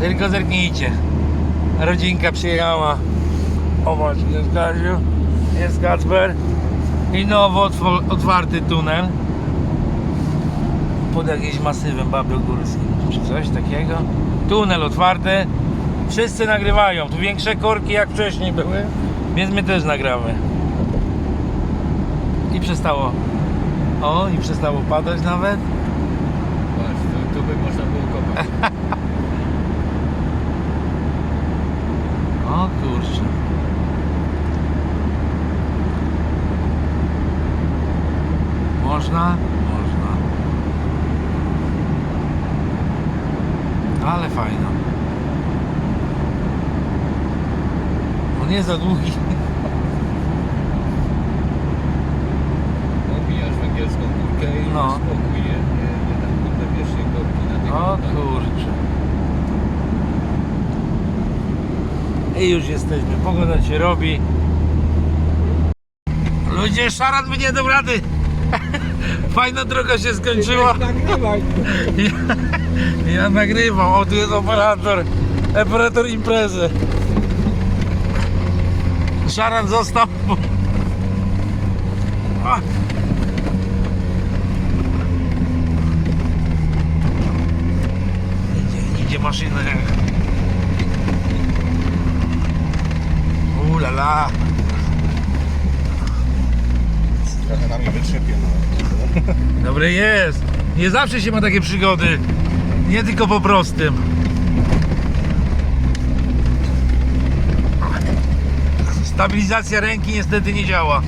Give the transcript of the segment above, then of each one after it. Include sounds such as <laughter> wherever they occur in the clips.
Tylko zerknijcie. Rodzinka przyjechała. O właśnie, jest Kaziu, jest Kacper i nowo otwarty tunel pod jakimś masywem Babiogórskim czy coś takiego. Tunel otwarty. Wszyscy nagrywają. Tu większe korki jak wcześniej były, więc my też nagramy. I przestało. O, i przestało padać nawet. Patrz, tu, tu by można było kopać. <laughs> O kurczę. Można? Można. Ale fajno. On nie za długi. Omijasz węgierską górkę i No. no. spokój, nie tam kurde pierwszej korki na tego. O kurczę. I już jesteśmy. Pogoda się robi. Ludzie, szaran by nie dał rady. <laughs> Fajna droga się skończyła. Nagrywaj. <laughs> Ja, ja nagrywam. O, tu jest operator. Operator imprezy. Szaran został. bo-. Idzie, idzie maszyna. Ulala. Trochę na mnie wytrzepie, no. Dobre jest. Nie zawsze się ma takie przygody. Nie tylko po prostym. Stabilizacja ręki niestety nie działa.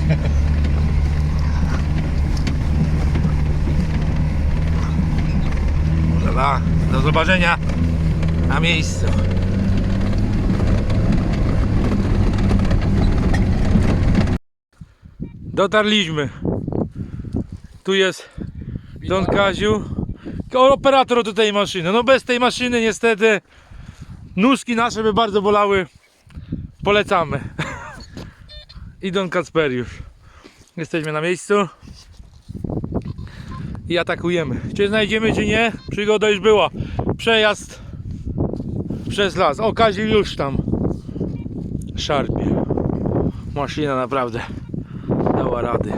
Ulala. Do zobaczenia na miejscu. Dotarliśmy. Tu jest Don Kaziu. Operator do tej maszyny. No bez tej maszyny niestety nóżki nasze by bardzo bolały. Polecamy. <laughs> I Don Kacperiusz. Jesteśmy na miejscu. I atakujemy. Czy znajdziemy, czy nie? Przygoda już była. Przejazd przez las. O, Kaziu już tam szarpie. Maszyna naprawdę dała rady.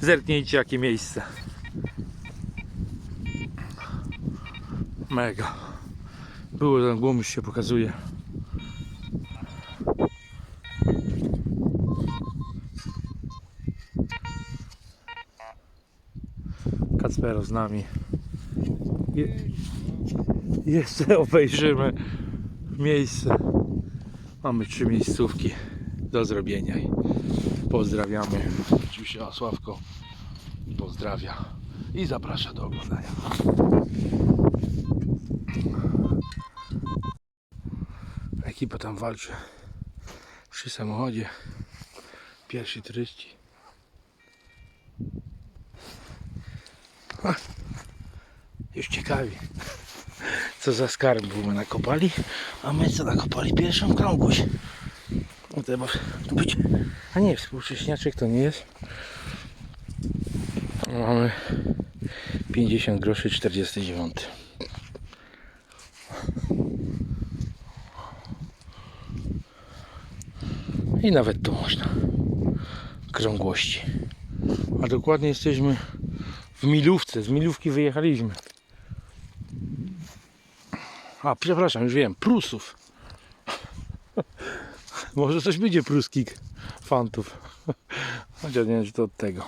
Zerknijcie jakie miejsce. Mega. Było ten głumś się pokazuje. Kacpero z nami. Je, jeszcze obejrzymy miejsce. Mamy trzy miejscówki do zrobienia pozdrawiamy. O, Sławko pozdrawia i zaprasza do oglądania. Ekipa tam walczy przy samochodzie. Pierwsi turyści. Ha, Już ciekawi. Co za skarb my nakopali, a my co nakopali pierwszą krągłość. No to chyba być. A nie, współcześniaczek to nie jest. Mamy 50 groszy 49. I nawet tu można krągłości. A dokładnie jesteśmy w Milówce. Z Milówki wyjechaliśmy. A, przepraszam, już wiem, Prusów. Może coś będzie pruskich fantów. <laughs> Chociaż nie wiem, czy to od tego.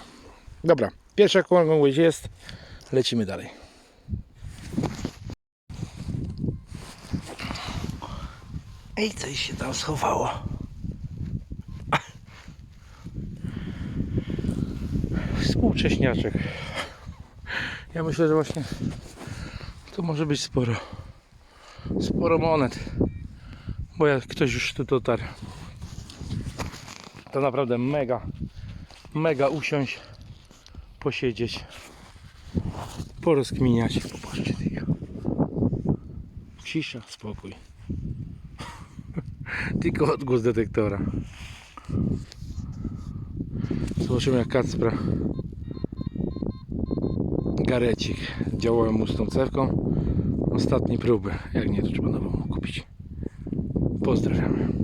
Dobra, pierwsza krągłość jest. Lecimy dalej. Ej, coś się tam schowało. <laughs> Współcześniaczek. Ja myślę, że właśnie tu może być sporo. Sporo monet. Bo jak ktoś już tu dotarł, to naprawdę mega, mega usiąść, posiedzieć, porozkminiać. Popatrzcie tylko. Cisza, spokój. <laughs> Tylko odgłos detektora. Zobaczymy jak Kacpra Garecik działałem mu z tą cewką. Ostatniej próby. Jak nie, to trzeba nową kupić. Pozdrawiamy.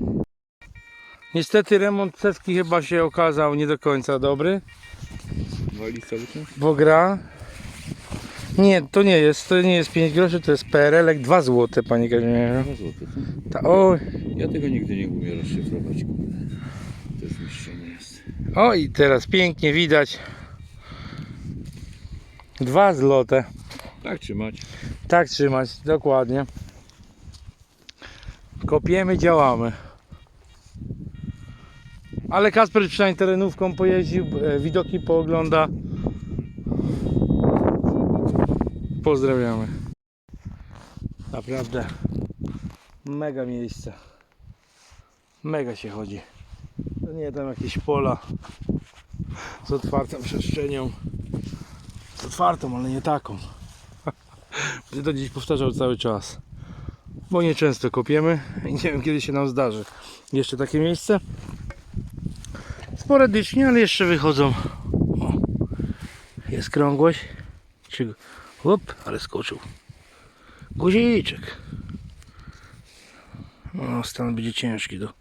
Niestety remont cewki chyba się okazał nie do końca dobry, Woli czas? bo gra... Nie, to nie jest, to nie jest 5 groszy, to jest PRL, 2 złote, panie Kazimierzu. 2 złote. co? Ta, o, Ja tego nigdy nie umiem rozszyfrować, kurde. To jest mieszczenie jest. o i teraz pięknie widać. 2 złote. Tak trzymać. Tak trzymać, dokładnie. Kopiemy, działamy. Ale Kasper przynajmniej terenówką pojeździł, e, widoki poogląda. Pozdrawiamy. Naprawdę mega miejsce. Mega się chodzi. To nie tam jakieś pola z otwartą przestrzenią. Z otwartą, ale nie taką. <laughs> Będę to gdzieś powtarzał cały czas. Bo nieczęsto kopiemy i nie wiem kiedy się nam zdarzy. Jeszcze takie miejsce. Sporadycznie, ale jeszcze wychodzą. O, jest krągłość. Hop, ale skoczył. Guziczek. No, stan będzie ciężki do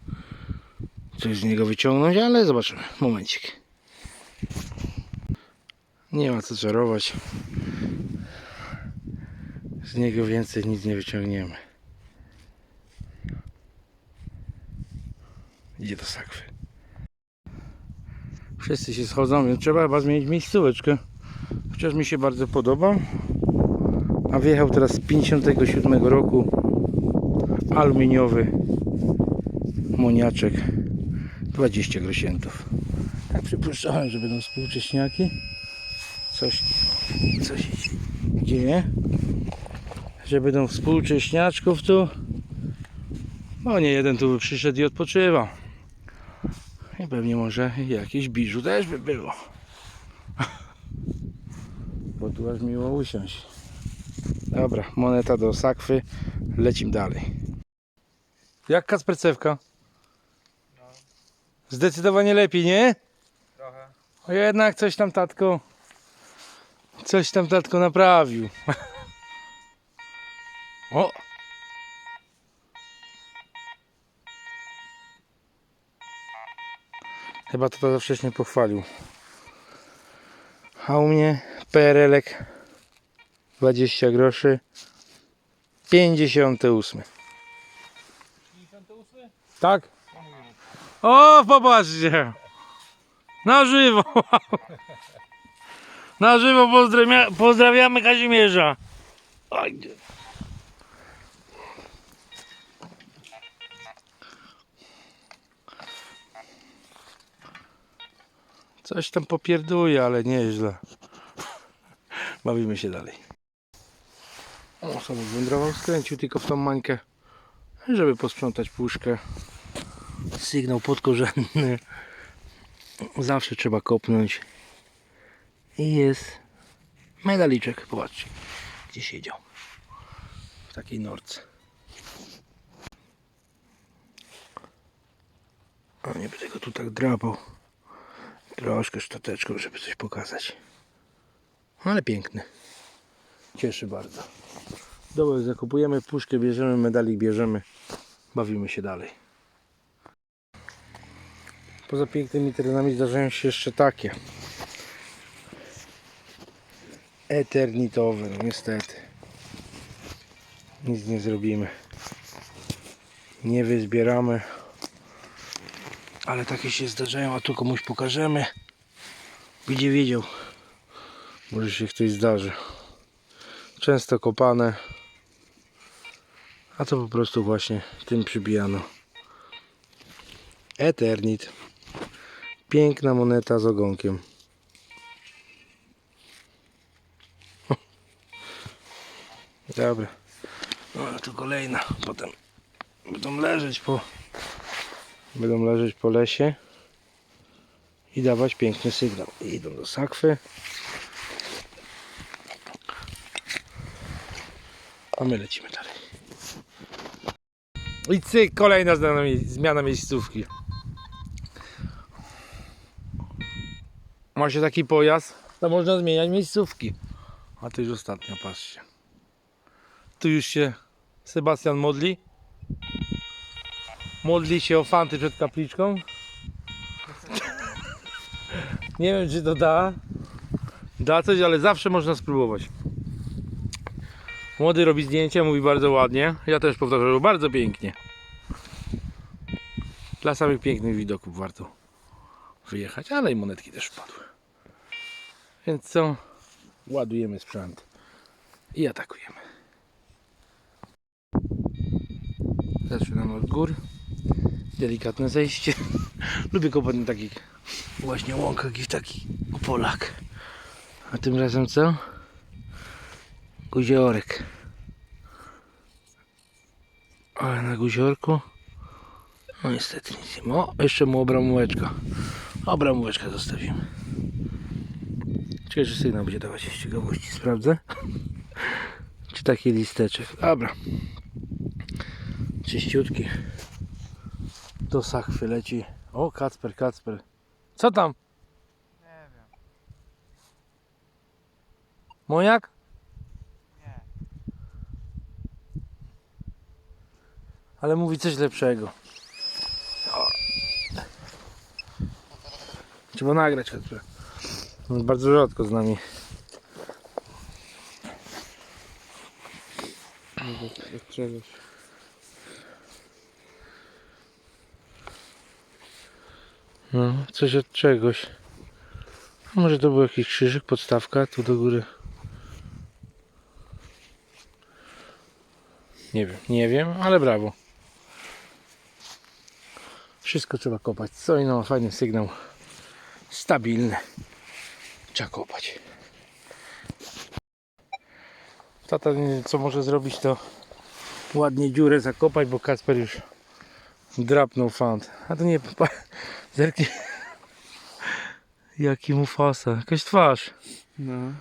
coś z niego wyciągnąć, ale zobaczymy. Momencik. Nie ma co czarować. Z niego więcej nic nie wyciągniemy. Idzie do sakwy. Wszyscy się schodzą, więc trzeba chyba zmienić miejscóweczkę. Chociaż mi się bardzo podoba. A wjechał teraz z 57 roku aluminiowy moniaczek 20 grosientów. Tak przypuszczałem, że będą współcześniaki. Coś, coś się dzieje że będą współcześniaczków tu. No nie jeden tu by przyszedł i odpoczywał. Pewnie może jakieś biżu też by było. Bo tu aż miło usiąść. Dobra, moneta do sakwy. Lecim dalej. Jak Kaspercewka? Zdecydowanie lepiej, nie? Trochę. O jednak coś tam tatko. Coś tam tatko naprawił. <laughs> O! Chyba to za wcześnie pochwalił. A u mnie PRL-ek 20 groszy 58. Tak? O, popatrzcie! Na żywo! <laughs> Na żywo pozdrawia, pozdrawiamy Kazimierza. Oj, Coś tam popierduje, ale nieźle. Bawimy się dalej. O, sobie wędrował, skręcił tylko w tą mańkę, żeby posprzątać puszkę. Sygnał podkorzenny. Zawsze trzeba kopnąć. I jest medaliczek. Popatrzcie, gdzie siedział. W takiej norce. O, nie będę go tu tak drapał. Troszkę szczoteczką, żeby coś pokazać. Ale piękny. Cieszy bardzo. Dobra, zakupujemy puszkę, bierzemy medalik, bierzemy. Bawimy się dalej. Poza pięknymi terenami zdarzają się jeszcze takie. Eternitowe, no niestety. Nic nie zrobimy. Nie wyzbieramy. Ale takie się zdarzają, a tu komuś pokażemy. Będzie wiedział. Może się ktoś zdarzy. Często kopane. A to po prostu właśnie tym przybijano. Eternit. Piękna moneta z ogonkiem. <laughs> Dobra. No a tu kolejna. Potem będą leżeć po będą leżeć po lesie i dawać piękny sygnał. I idą do sakwy. A my lecimy dalej. I cyk, kolejna zmiana, mie- zmiana miejscówki. Ma się taki pojazd, to można zmieniać miejscówki. A to już ostatnia, patrzcie. Tu już się Sebastian modli. Modli się o fanty przed kapliczką. Nie wiem czy to da. Da coś, ale zawsze można spróbować. Młody robi zdjęcia, mówi bardzo ładnie. Ja też powtarzam, bardzo pięknie. Dla samych pięknych widoków warto wyjechać, ale i monetki też wpadły. Więc co? Ładujemy sprzęt i atakujemy. Zaczynamy od gór. Delikatne zejście. <laughs> Lubię kopać na takich właśnie łąkach i w takich opolach. A tym razem co? Guziorek. Ale na guziorku no niestety nic nie ma. O, jeszcze mu obramóweczka. Obramóweczkę zostawimy. Ciekawe, że sygnał będzie dawać jeszcze ciekawości. Sprawdzę. <laughs> Czy taki listeczek. Dobra. Czyściutki. Do sachwy leci. O, Kacper, Kacper. Co tam? Nie wiem. Mojak? Nie. Ale mówi coś lepszego. O. Trzeba nagrać Kacper. On bardzo rzadko z nami. Jak czegoś. No, coś od czegoś. A może to był jakiś krzyżyk, podstawka tu do góry. Nie wiem, nie wiem, ale brawo. Wszystko trzeba kopać. Co i no, fajny sygnał. Stabilny. Trzeba kopać. Tata co może zrobić to ładnie dziurę zakopać, bo Kasper już drapnął fant. A to nie... Pa, zerknij. Jaki mu fasa. Jakaś twarz. No.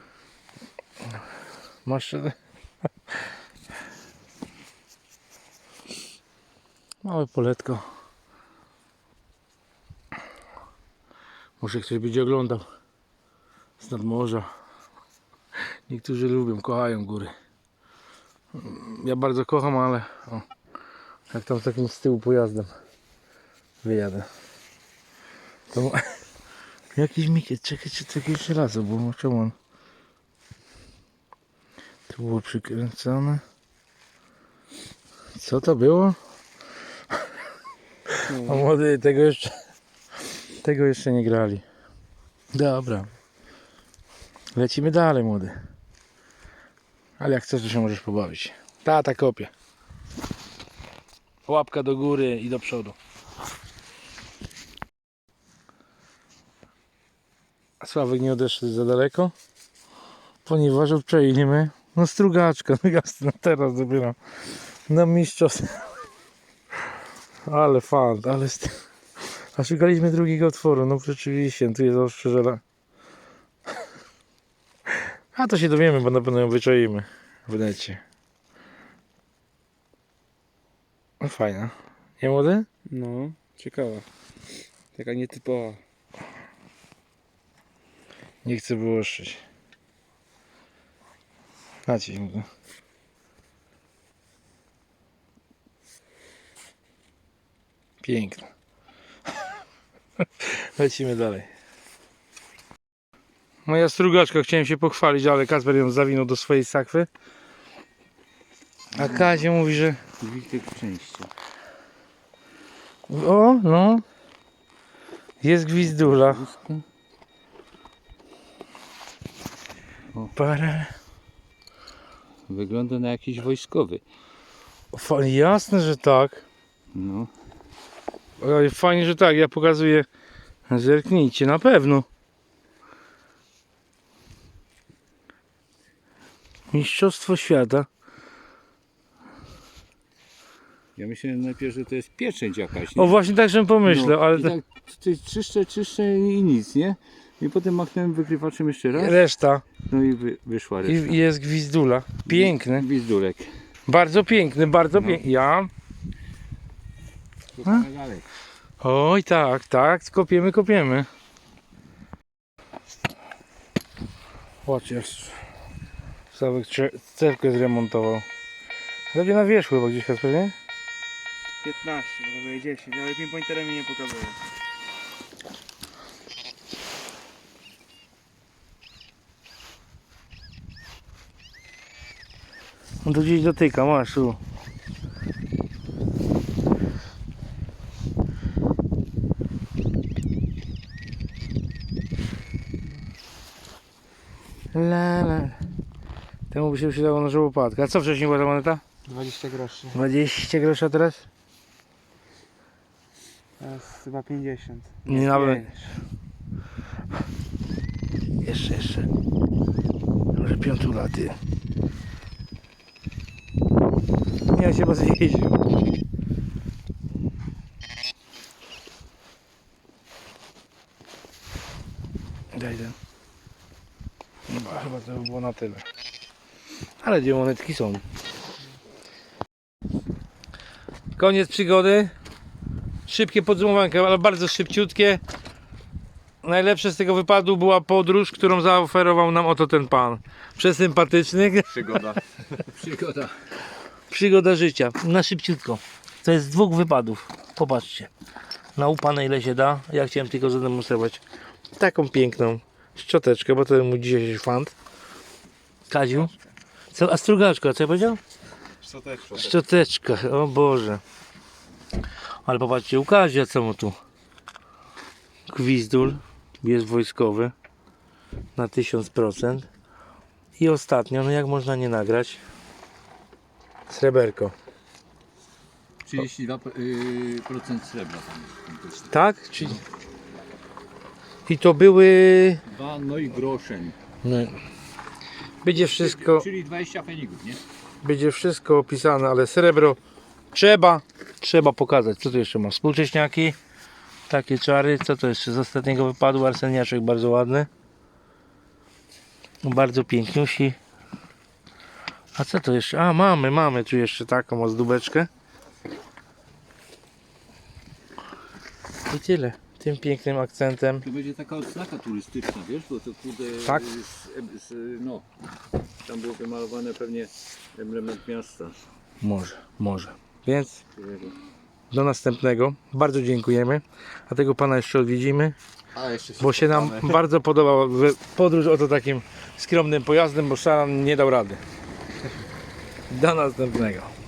Masz... Małe poletko. Może ktoś będzie oglądał z nadmorza. Niektórzy lubią, kochają góry. Ja bardzo kocham, ale o, jak tam z takim z tyłu pojazdem wyjadę. To <laughs> jakiś mikiet, czekaj, czy to jakieś żelazo, bo czemu on tu było przykręcone. Co to było? <laughs> A młody, tego jeszcze tego jeszcze nie grali. Dobra. Lecimy dalej, młody. Ale jak chcesz, to się możesz pobawić. Tata kopie. Łapka do góry i do przodu. Sławek nie odeszł za daleko, ponieważ obczailiśmy no strugaczka, no <laughs> jasne, teraz dopiero na mistrzostw. Ale fan, ale a szukaliśmy drugiego otworu, no rzeczywiście, tu jest ostrzeżona. A to się dowiemy, bo na pewno ją wyczaimy w necie. No fajna. Nie młody? No, ciekawa. Taka nietypowa. Nie chcę wyłożyć. Naciśnij go. Piękne. <laughs> Lecimy dalej. Moja strugaczka, chciałem się pochwalić, ale Kasper ją zawinął do swojej sakwy. A Kazie mówi, że Witek szczęścia. o, no, jest gwizdula. Parę. Wygląda na jakiś wojskowy. Fa- Jasne, że tak. No. Ale fajnie, że tak, ja pokazuję. Zerknijcie, na pewno. Mistrzostwo świata. Ja myślałem najpierw, że to jest pieczęć jakaś. Nie? O właśnie tak żebym pomyślał, no, ale i tak ty czyszczę, czyszczę i nic, nie? I potem machnąłem wykrywaczem jeszcze raz. reszta. No i wy, wyszła reszta. i jest gwizdula. Piękny. Gwizdulek. Bardzo piękny, bardzo No. piękny. Ja. Dalej. Oj tak, tak, kopiemy, kopiemy. Chodź, jest. Sławek cerkę zremontował. Będzie na wierzchu chyba gdzieś Kasper, nie? 15, pokazuje 10, ale pinpointerem mi nie pokazuje. On tu gdzieś dotyka, masz tu. La, la. Temu by się przydało na żołopatkę. A co wcześniej była ta moneta? 20 groszy. 20 groszy, a teraz? Teraz chyba 50. Nie nawet. Jeszcze, jeszcze. Może piątula, ty. Nie, ja się bardzo jeździł. Daj ten. Chyba, chyba to by było na tyle. Ale dwie monetki są. Koniec przygody. Szybkie podsumowanko, ale bardzo szybciutkie. Najlepsze z tego wypadu była podróż, którą zaoferował nam oto ten pan. Przesympatyczny. Przygoda. <laughs> Przygoda. Przygoda życia. Na szybciutko. To jest z dwóch wypadów. Popatrzcie. Na upane ile się da. Ja chciałem tylko zademonstrować taką piękną szczoteczkę, bo to mój dzisiejszy fant. Kaziu. Co, a strugaczka, co ja powiedział? Też? Szczoteczka, o Boże. Ale popatrzcie, u Kazia co mu tu? Gwizdul, jest wojskowy na 1000%. I ostatnio, no jak można nie nagrać? Sreberko. 32% y, procent srebra tam jest. Tak? Czyli... I to były... Dwa, no i groszem. No, będzie wszystko, Czyli 20 fenigów, nie? będzie wszystko opisane, ale srebro trzeba, trzeba pokazać. Co tu jeszcze ma? Współcześniaki, takie czary. Co to jeszcze z ostatniego wypadu? Arseniaczek bardzo ładny. Bardzo piękniusi. A co to jeszcze? A mamy, mamy tu jeszcze taką ozdóbeczkę. I tyle. Tym pięknym akcentem. To będzie taka odznaka turystyczna, wiesz, bo to kurde... Tak. Z, z, no, tam było wymalowane pewnie element miasta. Może, może. Więc do następnego. Bardzo dziękujemy. A tego pana jeszcze odwiedzimy. A jeszcze bo się nam bardzo podobała podróż oto takim skromnym pojazdem, bo Szaran nie dał rady. Do następnego.